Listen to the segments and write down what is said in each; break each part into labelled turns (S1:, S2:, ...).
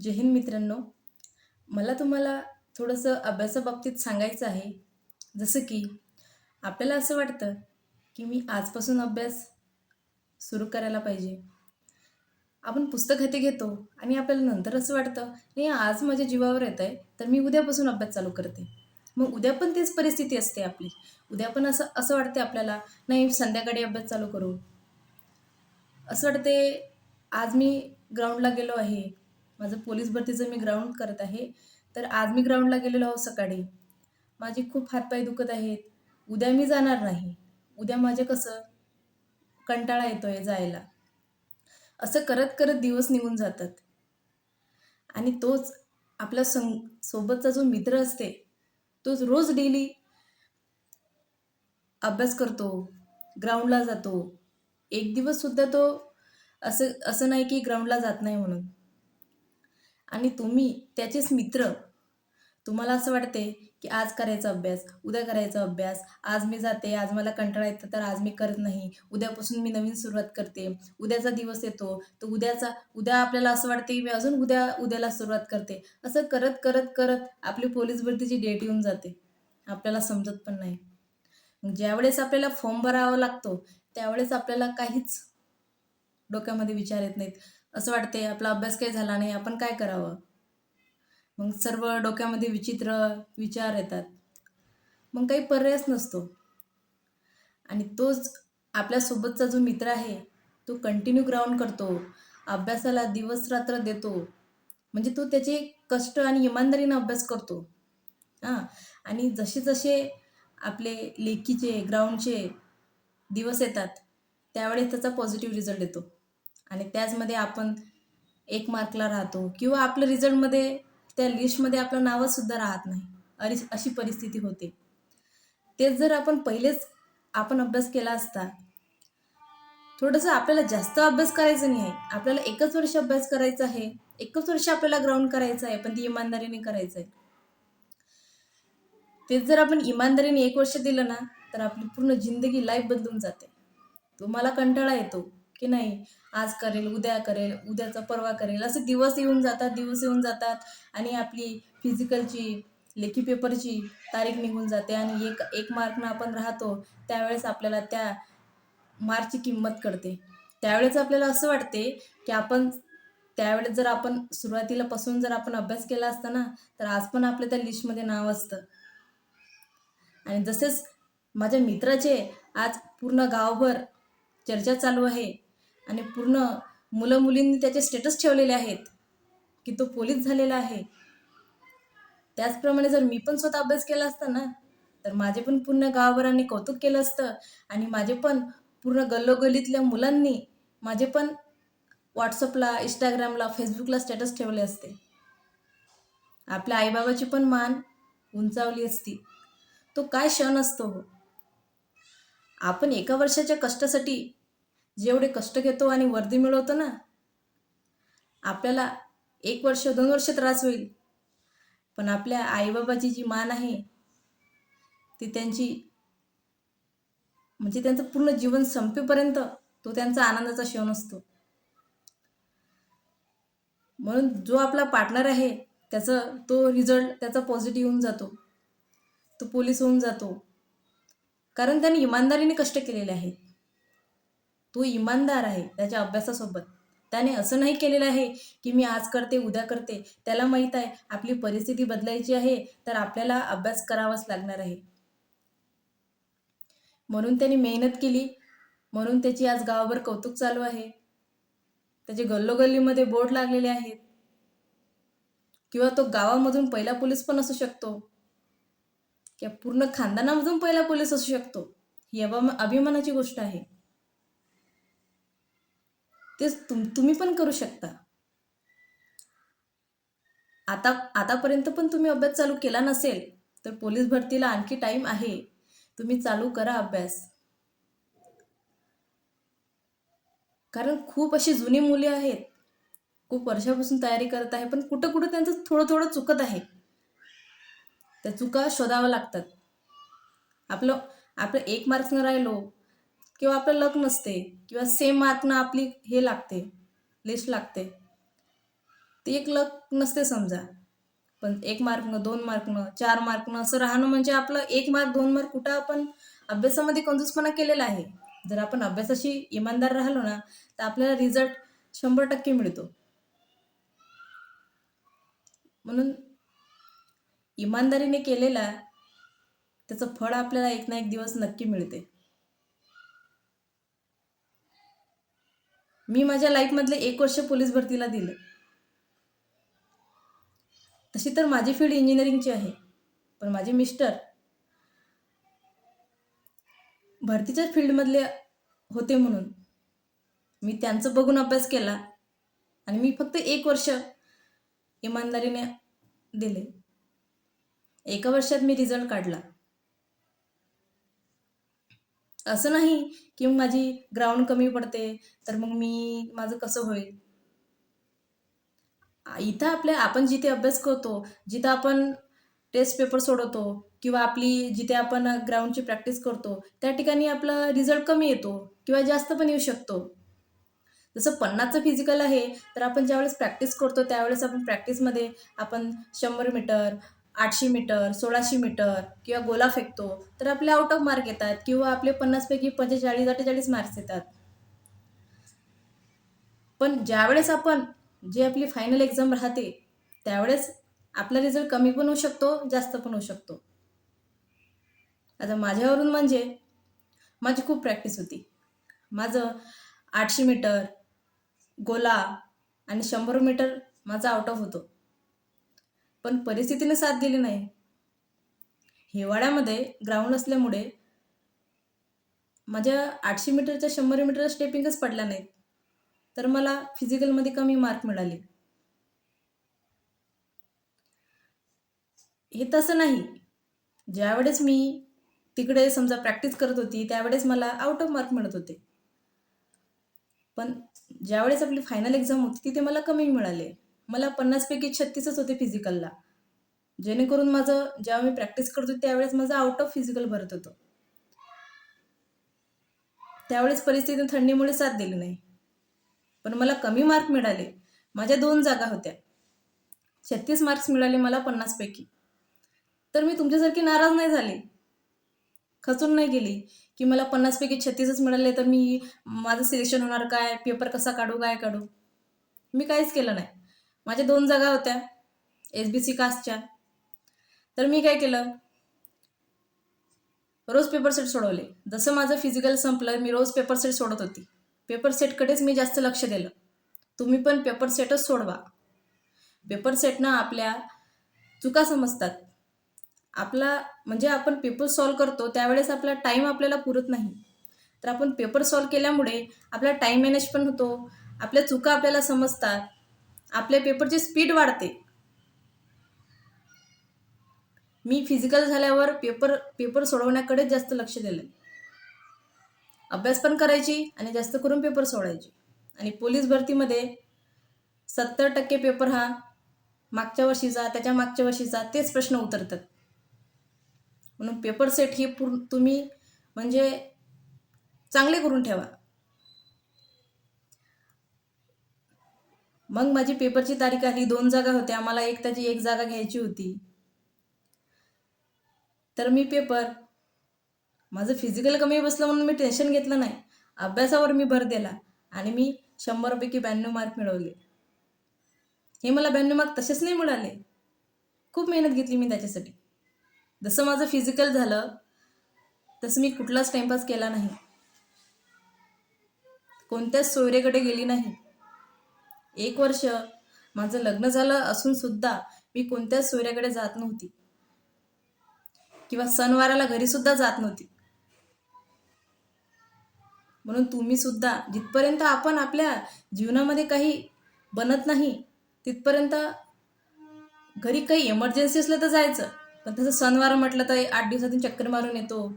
S1: जय हिंद मित्रांनो. मला तुम्हाला थोडंसं अभ्यासाबाबतीत सांगायचं आहे. जसं की आपल्याला असं वाटतं की मी आजपासून अभ्यास सुरू करायला पाहिजे. आपण पुस्तक हाती घेतो आणि आपल्याला नंतर असं वाटतं नाही आज माझ्या जीवावर येत आहे तर मी उद्यापासून अभ्यास चालू करते. मग उद्या पण तीच परिस्थिती असते आपली. उद्या पण असं असं वाटते आपल्याला नाही संध्याकाळी अभ्यास चालू करू. असं वाटते आज मी ग्राउंडला गेलो आहे माझं पोलीस भरतीचं मी ग्राउंड करत आहे. तर आज मी ग्राउंडला गेलेलो आहो सकाळी. माझे खूप हातपाय दुखत आहेत. उद्या मी जाणार नाही. उद्या माझे कसं? कंटाळा येतो आहे जायला. असं करत करत दिवस निघून जातात. आणि तोच आपल्या सं सोबतचा जो मित्र असते तोच रोज डेली अभ्यास करतो ग्राउंडला जातो. एक दिवस सुद्धा तो असं असं नाही की ग्राउंडला जात नाही म्हणून. आणि तुम्ही त्याचेच मित्र. तुम्हाला असं वाटते की आज करायचा अभ्यास उद्या करायचा अभ्यास आज मी जाते आज मला कंटाळा येतं तर आज मी करत नाही. उद्यापासून मी नवीन सुरुवात करते. उद्याचा दिवस येतो तर उद्याचा उद्या आपल्याला असं वाटते की मी अजून उद्या उद्याला सुरुवात करते. असं करत करत करत आपली पोलीस भरतीची डेट येऊन जाते. आपल्याला समजत पण नाही. ज्यावेळेस आपल्याला फॉर्म भरावा लागतो त्यावेळेस आपल्याला काहीच डोक्यामध्ये विचार येत नाहीत. असं वाटते आपला अभ्यास काही झाला नाही आपण काय करावं? मग सर्व डोक्यामध्ये विचित्र विचार येतात. मग काही पर्यायच नसतो. आणि तोच आपल्यासोबतचा जो मित्र आहे तो कंटिन्यू ग्राउंड करतो अभ्यासाला दिवस रात्र देतो. म्हणजे तो त्याचे कष्ट आणि इमानदारीनं अभ्यास करतो. हां. आणि जसे जसे आपले लेखीचे ग्राउंडचे दिवस येतात त्यावेळेस त्याचा पॉझिटिव्ह रिझल्ट येतो. आणि त्याचमध्ये आपण एक मार्कला राहतो. किंवा आपल्या रिझल्टमध्ये त्या लिस्टमध्ये आपलं नावंसुद्धा राहत नाही. अरे अशी परिस्थिती होते. तेच जर आपण पहिलेच आपण अभ्यास केला असता थोडंसं आपल्याला जास्त अभ्यास करायचा नाही आहे. आपल्याला एकच वर्ष अभ्यास करायचा आहे. एकच वर्ष आपल्याला ग्राउंड करायचं आहे. पण ती इमानदारीने करायचं आहे. तेच जर आपण इमानदारीने एक वर्ष दिलं ना तर आपली पूर्ण जिंदगी लाईफ बदलून जाते. तुम्हाला कंटाळा येतो की नाही? आज करेल उद्या करेल उद्याचा परवा करेल. असे दिवस येऊन जातात दिवस येऊन जातात आणि आपली फिजिकलची लेखी पेपरची तारीख निघून जाते आणि एक एक मार्कनं आपण राहतो त्यावेळेस आपल्याला त्या मार्कची किंमत कळते. त्यावेळेस आपल्याला असं वाटते की आपण त्यावेळेस जर आपण सुरुवातीला पासून जर आपण अभ्यास केला असता ना तर आज पण आपल्या त्या लिस्टमध्ये नाव असतं. आणि जसेच माझ्या मित्राचे आज पूर्ण गावभर चर्चा चालू आहे आणि पूर्ण मुलं मुलींनी त्याचे स्टेटस ठेवलेले आहेत की तो पोलीस झालेला आहे. त्याचप्रमाणे जर मी पण स्वतः अभ्यास केला असता ना तर माझे पण पूर्ण गावभरांनी कौतुक केलं असतं आणि माझे पण पूर्ण गल्लोगल्लीतल्या मुलांनी माझे पण व्हॉट्सअपला इंस्टाग्रामला फेसबुकला स्टेटस ठेवले असते. आपल्या आईबाबाची पण मान उंचावली असती. तो काय क्षण असतो हो? आपण एका वर्षाच्या कष्टासाठी जेवढे कष्ट घेतो आणि वर्दी मिळवतो ना आपल्याला एक वर्ष दोन वर्ष त्रास होईल. पण आपल्या आईबाबाची जी मान आहे ती त्यांची म्हणजे त्यांचं पूर्ण जीवन संपेपर्यंत तो त्यांचा आनंदाचा क्षण असतो. म्हणून जो आपला पार्टनर आहे त्याचं तो रिझल्ट त्याचा पॉझिटिव्ह होऊन जातो. तो पोलीस होऊन जातो. कारण त्याने इमानदारीने कष्ट केलेले आहेत. तो इमानदार आहे त्याच्या अभ्यासासोबत. त्याने असं नाही केलेलं आहे की मी आज करते उद्या करते. त्याला माहीत आहे आपली परिस्थिती बदलायची आहे तर आपल्याला अभ्यास करावाच लागणार आहे. म्हणून त्याने मेहनत केली. म्हणून त्याची आज गावावर कौतुक चालू आहे. त्याचे गल्लोगल्लीमध्ये बोर्ड लागलेले आहेत. किंवा तो गावामधून पहिला पोलीस पण असू शकतो. किंवा पूर्ण खानदानामधून पहिला पोलीस असू शकतो. ही अभिमानाची गोष्ट आहे. तेच तुम तुम्ही पण करू शकता. आता आतापर्यंत पण तुम्ही अभ्यास चालू केला नसेल तर पोलीस भरतीला आणखी टाईम आहे. तुम्ही चालू करा अभ्यास. कारण खूप अशी जुनी मुले आहेत. खूप वर्षापासून तयारी करत आहे पण कुठं कुठं त्यांचं थोडं थोडं चुकत आहे. त्या चुका शोधाव्या लागतात. आपलं आपलं एक मार्क्सनं राहिलो किंवा आपलं लक नसते किंवा सेम मार्कनं आपली हे लागते लिस्ट लागते. ते एक लक नसते समजा. पण एक मार्कनं दोन मार्कनं चार मार्कनं असं राहणं म्हणजे आपलं एक मार्क दोन मार्क कुठं आपण अभ्यासामध्ये कंजूसपणा केलेला आहे. जर आपण अभ्यासाशी इमानदार राहिलो ना तर आपल्याला रिझल्ट शंभर टक्के मिळतो. म्हणून इमानदारीने केलेला त्याचं फळ आपल्याला एक ना एक दिवस नक्की मिळते. मी माझ्या लाईफमधले एक वर्ष पोलीस भरतीला दिलं. तशी तर माझी फील्ड इंजिनिअरिंगची आहे. पण माझे मिस्टर भरतीच्याच फील्डमधले होते म्हणून मी त्यांचं बघून अभ्यास केला आणि मी फक्त एक वर्ष इमानदारीने दिले. एका वर्षात मी रिझल्ट काढला. असं नाही की माझी ग्राउंड कमी पडते तर मग मी माझं कसं होईल? इथं आपल्या आपण जिथे अभ्यास करतो जिथं आपण टेस्ट पेपर सोडवतो किंवा आपली जिथे आपण ग्राउंडची प्रॅक्टिस करतो त्या ठिकाणी आपला रिझल्ट कमी येतो किंवा जास्त पण येऊ शकतो. जसं पन्नासचं फिजिकल आहे तर आपण ज्यावेळेस प्रॅक्टिस करतो त्यावेळेस आपण प्रॅक्टिसमध्ये आपण शंभर मीटर आठशे मीटर सोळाशे मीटर किंवा गोला फेकतो तर आपले आउट ऑफ मार्क येतात किंवा आपले पन्नासपैकी पंचेचाळीस अठ्ठेचाळीस मार्क्स येतात. पण ज्यावेळेस आपण जे आपली फायनल एक्झाम राहते त्यावेळेस आपला रिझल्ट कमी पण होऊ शकतो जास्त पण होऊ शकतो. आता माझ्यावरून म्हणजे माझी खूप प्रॅक्टिस होती. माझं आठशे मीटर गोला आणि शंभर मीटर माझा आउट ऑफ होतो. पण परिस्थितीने साथ दिली नाही. हिवाळ्यामध्ये ग्राउंड असल्यामुळे माझ्या आठशे मीटरच्या शंभर मीटर स्टेपिंगच पडल्या नाहीत. तर मला फिजिकलमध्ये कमी मार्क मिळाले. हे तसं नाही. ज्यावेळेस मी तिकडे समजा प्रॅक्टिस करत होती त्यावेळेस मला आउट ऑफ मार्क मिळत होते. पण ज्यावेळेस आपली फायनल एक्झाम होती तिथे मला कमी मिळाले. मला पन्नासपैकी छत्तीसच होते फिजिकलला जेणेकरून माझं जेव्हा मी प्रॅक्टिस करतो त्यावेळेस माझं आउट ऑफ फिजिकल भरत होतं. त्यावेळेस परिस्थिती थंडीमुळे साथ दिली नाही. पण मला कमी मार्क मिळाले. माझ्या दोन जागा होत्या. छत्तीस मार्क्स मिळाले मला पन्नासपैकी तर मी तुमच्यासारखी नाराज नाही झाले. खचून नाही गेली की मला पन्नासपैकी छत्तीसच मिळाले तर मी माझं सिलेक्शन होणार काय? पेपर कसा काढू काय काढू? मी काहीच केलं नाही. माझ्या दोन जागा होत्या एस बी सी कास्टच्या तर मी काय केलं? रोज पेपर सेट सोडवले. जसं माझं फिजिकल संपलं मी रोज पेपर सेट सोडत होती. पेपर सेटकडेच मी जास्त लक्ष दिलं. तुम्ही पण पेपर सेटच सोडवा. पेपर सेटनं आपल्या चुका समजतात. आपला म्हणजे आपण पेपर सॉल्व करतो त्यावेळेस आपला टाईम आपल्याला पुरत नाही. तर आपण पेपर सॉल्व केल्यामुळे आपला टाईम मॅनेज पण होतो आपल्या चुका आपल्याला समजतात. आपल्या पेपरची स्पीड वाढते. मी फिजिकल झाल्यावर पेपर पेपर सोडवण्याकडेच जास्त लक्ष दिलं. अभ्यास पण करायची आणि जास्त करून पेपर सोडायची. आणि पोलीस भरतीमध्ये सत्तर टक्के पेपर हा मागच्या वर्षीचा त्याच्या मागच्या वर्षीचा तेच प्रश्न उतरतात. म्हणून पेपर सेट ही पूर्ण तुम्ही म्हणजे चांगले करून ठेवा. मग माझी पेपरची तारीख आली दोन जागा होत्या मला एक त्याची एक जागा घ्यायची होती. तर मी पेपर माझं फिजिकल कमी बसलं म्हणून मी टेन्शन घेतलं नाही. अभ्यासावर मी भर दिला आणि मी शंभरपैकी ब्याण्णव मार्क मिळवले. हे मला ब्याण्णव मार्क तसेच नाही मिळाले. खूप मेहनत घेतली मी त्याच्यासाठी. जसं माझं फिजिकल झालं तसं मी कुठलाच टाइमपास केला नाही. कोणत्याच सोयरेकडे गेली नाही. एक वर्ष माझं लग्न झालं असून सुद्धा मी कोणत्याच सोयऱ्याकडे जात नव्हती. किंवा सणवाराला घरी सुद्धा जात नव्हती. म्हणून तुम्ही सुद्धा जिथपर्यंत आपण आपल्या जीवनामध्ये काही बनत नाही तिथपर्यंत घरी काही इमर्जन्सी असलं तर जायचं. पण तसं सणवार म्हटलं तर आठ दिवसातून चक्कर मारून येतो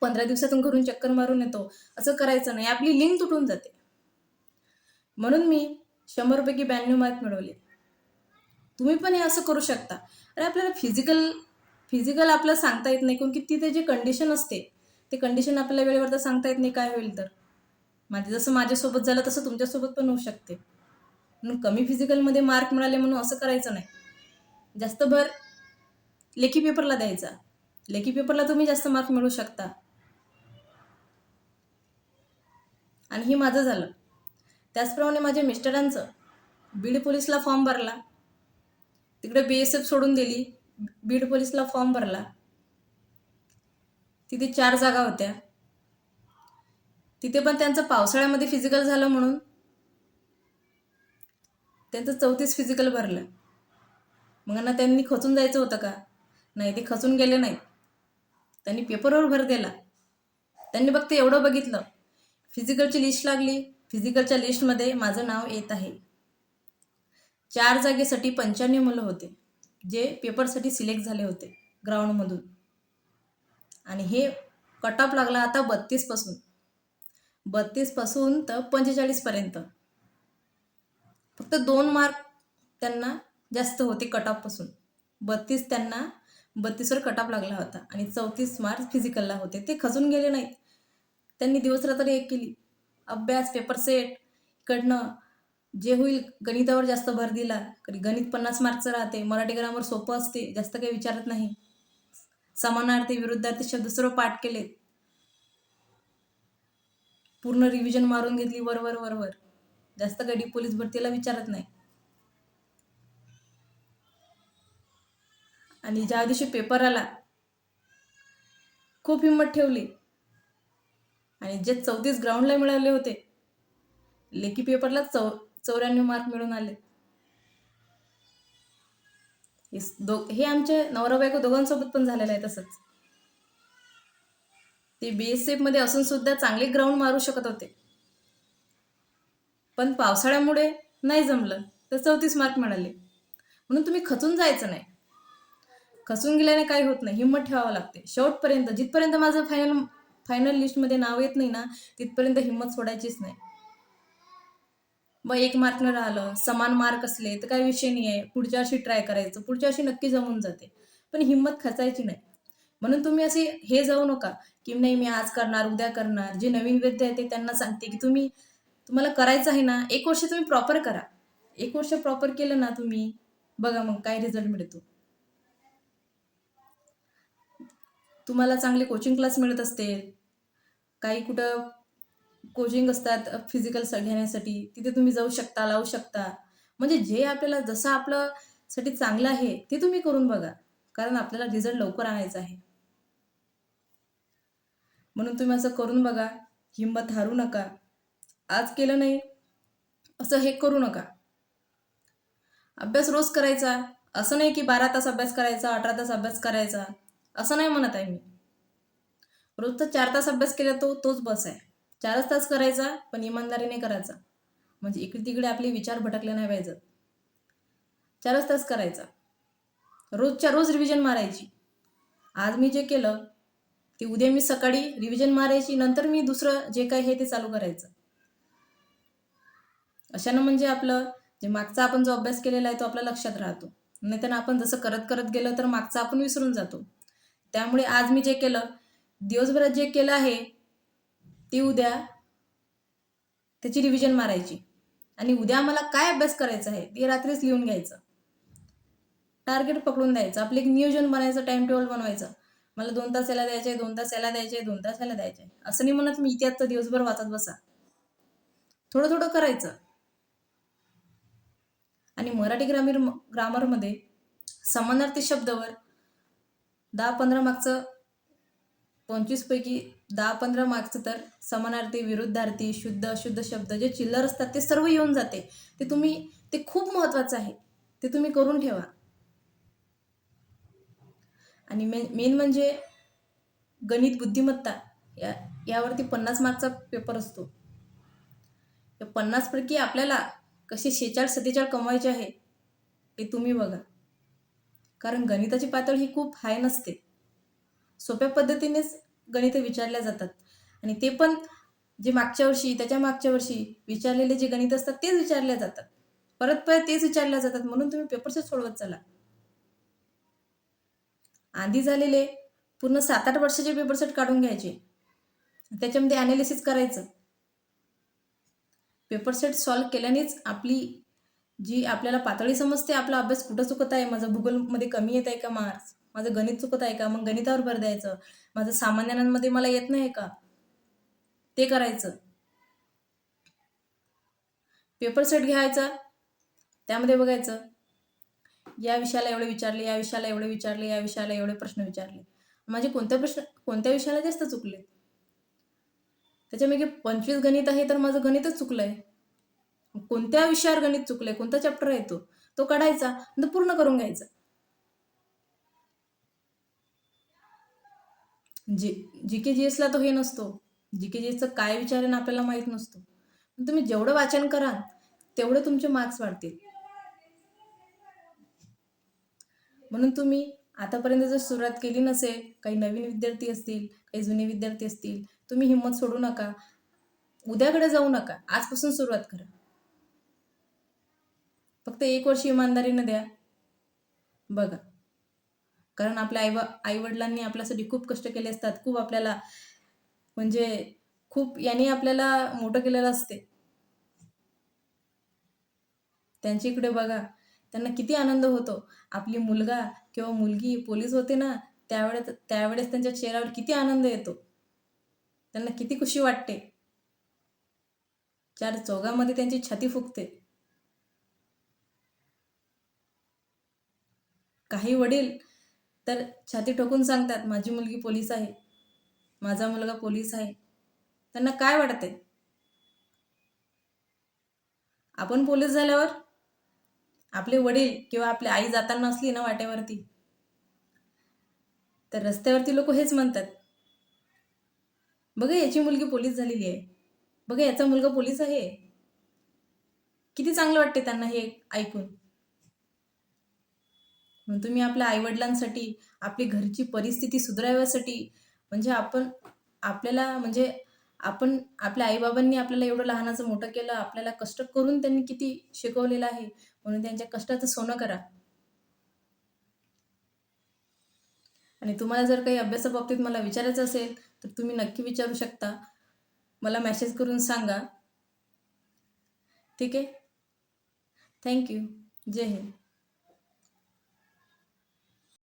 S1: पंधरा दिवसातून घरून चक्कर मारून येतो. असं करायचं नाही. आपली लिंक तुटून जाते. म्हणून मी शंभरपैकी ब्याण्णव मार्क मिळवले. तुम्ही पण हे असं करू शकता. अरे आपल्याला फिजिकल फिजिकल आपल्याला सांगता येत नाही. कारण की तिथे जे कंडिशन असते ते कंडिशन आपल्याला वेळेवर तर सांगता येत नाही. काय होईल तर? माझे जसं माझ्यासोबत झालं तसं तुमच्यासोबत पण होऊ शकते. म्हणून कमी फिजिकलमध्ये मार्क मिळाले म्हणून असं करायचं नाही. जास्त भर लेखी पेपरला द्यायचा. लेखी पेपरला तुम्ही जास्त मार्क मिळू शकता. आणि हे माझं झालं. त्याचप्रमाणे माझ्या मिस्टरांचं. बीड पोलीसला फॉर्म भरला. तिकडे बी एस एफ सोडून दिली. बीड पोलीसला फॉर्म भरला. तिथे चार जागा होत्या. तिथे पण त्यांचं पावसाळ्यामध्ये फिजिकल झालं म्हणून. त्यांचं चौतीस फिजिकल भरलं. मग ना त्यांनी खचून जायचं होतं का? नाही ते खचून गेले नाहीत. त्यांनी पेपरवर भर दिला. त्यांनी फक्त एवढं बघितलं. फिजिकलची लिस्ट लागली. फिजिकलच्या लिस्टमध्ये माझं नाव येत आहे. चार जागेसाठी पंच्याण्णव मुलं होते जे पेपरसाठी सिलेक्ट झाले होते ग्राउंडमधून आणि हे कट ऑफ लागला आता बत्तीसपासून बत्तीसपासून तर पंचेचाळीसपर्यंत फक्त दोन मार्क त्यांना जास्त होते कट ऑफपासून बत्तीस त्यांना बत्तीसवर कट ऑफ लागला होता आणि चौतीस मार्क फिजिकलला होते. ते खचून गेले नाहीत. त्यांनी दिवसरात्र एक केली. अभ्यास पेपर सेट इकडनं. जे होईल गणितावर जास्त भर दिला. कधी गणित पन्नास मार्कचं राहते. मराठी ग्रामर सोपं असते. जास्त काही विचारत नाही. समानार्थी विरुद्धार्थी शब्द सर्व पाठ केले पूर्ण रिव्हिजन मारून घेतली वर वर वर वर. जास्त गडी पोलीस भरतीला विचारत नाही. आणि ज्या दिवशी पेपर आला खूप हिंमत ठेवली. आणि जे चौतीस ग्राउंडला मिळाले होते लेखी पेपरला चौ चौऱ्याण्णव मार्क मिळून आले. दो हे आमचे नवरा बायको दोघांसोबत पण झालेलं आहे तसंच. ते बी एस एफमध्ये असून सुद्धा चांगले ग्राउंड मारू शकत होते. पण पावसाळ्यामुळे नाही जमलं तर चौतीस मार्क मिळाले. म्हणून तुम्ही खचून जायचं नाही. खचून गेल्याने काही होत नाही हिंमत ठेवावं लागते. शेवटपर्यंत जिथपर्यंत माझं फायनल फायनल लिस्टमध्ये नाव येत नाही ना तिथपर्यंत हिंमत सोडायचीच नाही. मग एक मार्कनं राहिलं समान मार्क असले तर काही विषय नाही आहे पुढच्या वर्षी ट्राय करायचं. पुढच्या वर्षी नक्की जमून जाते. पण हिंमत खचायची नाही. म्हणून तुम्ही असे हे जाऊ नका की नाही मी आज करणार उद्या करणार. जे नवीन विद्यार्थी त्यांना सांगते की तुम्ही तुम्हाला करायचं आहे ना एक वर्ष तुम्ही प्रॉपर करा. एक वर्ष प्रॉपर केलं ना तुम्ही बघा मग काय रिझल्ट मिळतो. तुम्हाला चांगले कोचिंग क्लास मिळत असतील. काही कुठं कोचिंग असतात फिजिकल घेण्यासाठी तिथे तुम्ही जाऊ शकता लावू शकता. म्हणजे जे आपल्याला जसं आपलं साठी चांगलं आहे ते तुम्ही करून बघा. कारण आपल्याला रिझल्ट लवकर आणायचा आहे. म्हणून तुम्ही असं करून बघा. हिंमत हारू नका. आज केलं नाही असं हे करू नका. अभ्यास रोज करायचा. असं नाही की बारा तास अभ्यास करायचा अठरा तास अभ्यास करायचा. असं नाही म्हणत आहे मी. रोजचा चार तास अभ्यास केला तो तोच बस आहे. चारच तास करायचा पण इमानदारीने करायचा. म्हणजे इकडे तिकडे आपले विचार भटकले नाही पाहिजेत. चारच तास करायचा. रोजच्या रोज रिव्हिजन मारायची. आज मी जे केलं ते उद्या मी सकाळी रिव्हिजन मारायची नंतर मी दुसरं जे काही हे ते चालू करायचं. अशानं म्हणजे आपलं जे मागचा आपण जो अभ्यास केलेला आहे तो आपल्या लक्षात राहतो. नाही आपण जसं करत करत गेलं तर मागचा आपण विसरून जातो. त्यामुळे आज मी जे केलं दिवसभरात जे केलं आहे ते उद्या त्याची रिव्हिजन मारायची. आणि उद्या मला काय अभ्यास करायचा आहे ते रात्रीच लिहून घ्यायचं. टार्गेट पकडून द्यायचं. आपलं एक नियोजन बनायचं टाइम टेबल बनवायचं. मला दोन तास याला द्यायचे दोन तास याला द्यायचे दोन तास याला द्यायचे. असं नाही म्हणत मी इतिहासचं दिवसभर वाचत बसा. थोडं थोडं करायचं. आणि मराठी ग्रामीर ग्रामरमध्ये समानार्थी शब्दावर दहा पंधरा मागचं पंचवीसपैकी दहा पंधरा मार्क्सचं तर समानार्थी विरुद्धार्थी शुद्ध अशुद्ध शब्द जे चिल्लर असतात ते सर्व येऊन जाते. ते तुम्ही ते खूप महत्त्वाचं आहे. ते तुम्ही करून ठेवा. आणि मे मेन म्हणजे गणित बुद्धिमत्ता या यावरती पन्नास मार्कचा पेपर असतो. या पन्नासपैकी आपल्याला कसे शेचाळ सत्तेचाळ कमवायचे आहे हे तुम्ही बघा. कारण गणिताची पातळी ही खूप हाय नसते. सोप्या पद्धतीनेच गणित विचारल्या जातात. आणि ते पण जे मागच्या वर्षी त्याच्या मागच्या वर्षी विचारलेले जे गणित असतात तेच विचारल्या जातात. परत परत तेच विचारल्या जातात. म्हणून तुम्ही पेपरच सोडवत चला. आधी झालेले पूर्ण सात आठ वर्षाचे पेपर सेट काढून घ्यायचे. त्याच्यामध्ये ॲनालिसिस करायचं. पेपर सेट सॉल्व केल्यानेच आपली जी आपल्याला पातळी समजते आपला अभ्यास कुठं चुकत आहे? माझं भूगोलमध्ये कमी येत आहे का मार्क्स माझं गणित चुकत आहे का? मग गणितावर भर द्यायचं. माझं सामान्यांमध्ये मला येत नाही का? ते करायचं. पेपर सेट घ्यायचा. त्यामध्ये बघायचं. या विषयाला एवढे विचारले या विषयाला एवढे विचारले या विषयाला एवढे प्रश्न विचारले. माझे कोणत्या प्रश्न कोणत्या विषयाला जास्त चुकले त्याच्यामध्ये पंचवीस गणित आहे तर माझं गणितच चुकलं आहे कोणत्या विषयावर गणित चुकलंय कोणता चॅप्टर आहे तो तो काढायचा आणि तो पूर्ण करून घ्यायचा. जी जी के जी एसला तो हे नसतो. जी के जी एसचं काय विचार आहे ना आपल्याला माहीत नसतो. तुम्ही जेवढं वाचन कराल तेवढे तुमचे मार्क्स वाढतील. म्हणून तुम्ही आतापर्यंत जर सुरुवात केली नसेल काही नवीन विद्यार्थी असतील काही जुने विद्यार्थी असतील तुम्ही हिंमत सोडू नका. उद्याकडे जाऊ नका. आजपासून सुरुवात करा. फक्त एक वर्ष इमानदारीनं द्या. बघा. कारण आपल्या आई आईवडिलांनी आपल्यासाठी खूप कष्ट केले असतात. खूप आपल्याला म्हणजे खूप यांनी आपल्याला मोठं केलेलं असते. त्यांच्या इकडे बघा. त्यांना किती आनंद होतो. आपली मुलगा किंवा मुलगी पोलीस होते ना त्यावेळेस त्यावेळेस त्यांच्या चेहऱ्यावर किती आनंद येतो. त्यांना किती खुशी वाटते. चार चौघामध्ये त्यांची छाती फुगते. काही वडील तर छाती ठोकून सांगतात माझी मुलगी पोलीस आहे माझा मुलगा पोलीस आहे. त्यांना काय वाटते आपण पोलीस झाल्यावर आपले वडील किंवा आपली आई जाताना असली ना वाट्यावरती तर रस्त्यावरती लोक हेच म्हणतात बघा याची मुलगी पोलीस झालेली आहे. बघा याचा मुलगा पोलीस आहे. किती चांगलं वाटते त्यांना हे ऐकून. म्हणून तुम्ही आपल्या आईवडिलांसाठी आपली घरची परिस्थिती सुधाराव्यासाठी म्हणजे आपण आपल्याला म्हणजे आपण आपल्या आईबाबांनी आपल्याला एवढं लहानाचं मोठं केलं आपल्याला कष्ट करून त्यांनी किती शिकवलेलं आहे म्हणून त्यांच्या कष्टाचं सोनं करा. आणि तुम्हाला जर काही अभ्यासाबाबतीत मला विचारायचं असेल तर तुम्ही नक्की विचारू शकता. मला मेसेज करून सांगा. ठीक आहे? थँक्यू जय हिंद.